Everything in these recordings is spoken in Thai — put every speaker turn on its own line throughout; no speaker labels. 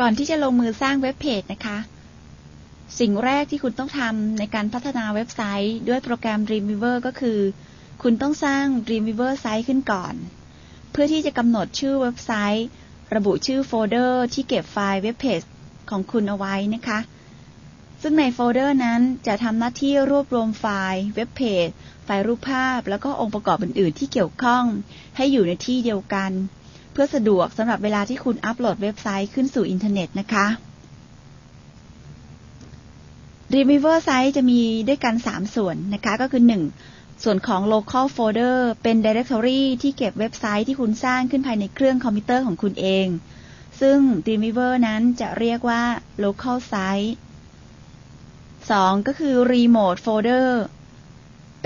ก่อนที่จะลงมือสร้างเว็บเพจนะคะ สิ่งแรกที่คุณต้องทำในการพัฒนาเว็บไซต์ด้วยโปรแกรม Dreamweaver ก็คือ คุณต้องสร้าง Dreamweaver ไซต์ขึ้นก่อน เพื่อที่จะกำหนดชื่อเว็บไซต์ ระบุชื่อโฟลเดอร์ที่เก็บไฟล์เว็บเพจของคุณเอาไว้นะคะ ซึ่งในโฟลเดอร์นั้นจะทำหน้าที่รวบรวมไฟล์เว็บเพจไฟล์รูปภาพ แล้วก็องค์ประกอบอื่น ๆ ที่เกี่ยวข้อง ให้อยู่ในที่เดียวกัน เพื่อสะดวกสำหรับเวลาที่คุณอัปโหลดเว็บไซต์ขึ้นสู่อินเทอร์เน็ตนะคะ Dreamweaver Site จะมีด้วยกัน 3 ส่วนนะคะ ก็คือ 1. ส่วนของ local folder เป็น directory ที่เก็บเว็บไซต์ที่คุณสร้างขึ้นภายในเครื่องคอมพิวเตอร์ของคุณเอง ซึ่ง Dreamweaver นั้นจะเรียกว่า local site 2. ก็คือ remote folder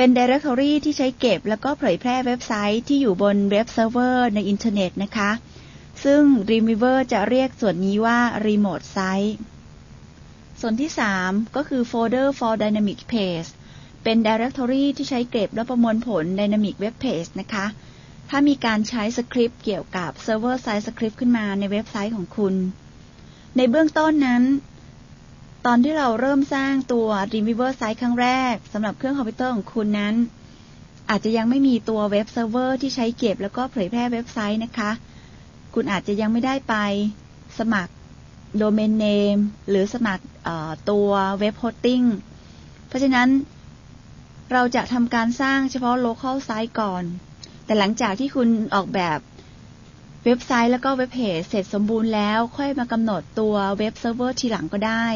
เป็น directory ที่ใช้เก็บ แล้วก็เผยแพร่เว็บไซต์ที่อยู่บนเว็บเซิร์ฟเวอร์ในอินเทอร์เน็ตนะคะ ซึ่ง Dreamweaver จะเรียกส่วนนี้ว่า remote site ส่วนที่ 3 ก็คือ folder for dynamic page เป็น directory ที่ใช้เก็บและประมวลผล dynamic web page นะคะ ถ้ามีการใช้สคริปต์เกี่ยวกับ server side script ขึ้นมาในเว็บไซต์ของคุณ ในเบื้องต้นนั้น ตอนที่เราเริ่มสร้างตัว Dreamweaver site ครั้งแรกสำหรับเครื่องคอมพิวเตอร์ของคุณนั้น อาจจะยังไม่มีตัวเว็บเซิร์ฟเวอร์ที่ใช้เก็บแล้วก็เผยแพร่เว็บไซต์นะคะ คุณอาจจะยังไม่ได้ไปสมัครโดเมนเนมหรือสมัครตัวเว็บโฮสติ้งเพราะฉะนั้นเราจะทำการสร้างเฉพาะ local site ก่อน แต่หลังจากที่คุณออกแบบเว็บไซต์แล้วก็เว็บเพจเสร็จสมบูรณ์แล้ว ค่อยมากำหนดตัวเว็บเซิร์ฟเวอร์ทีหลังก็ได้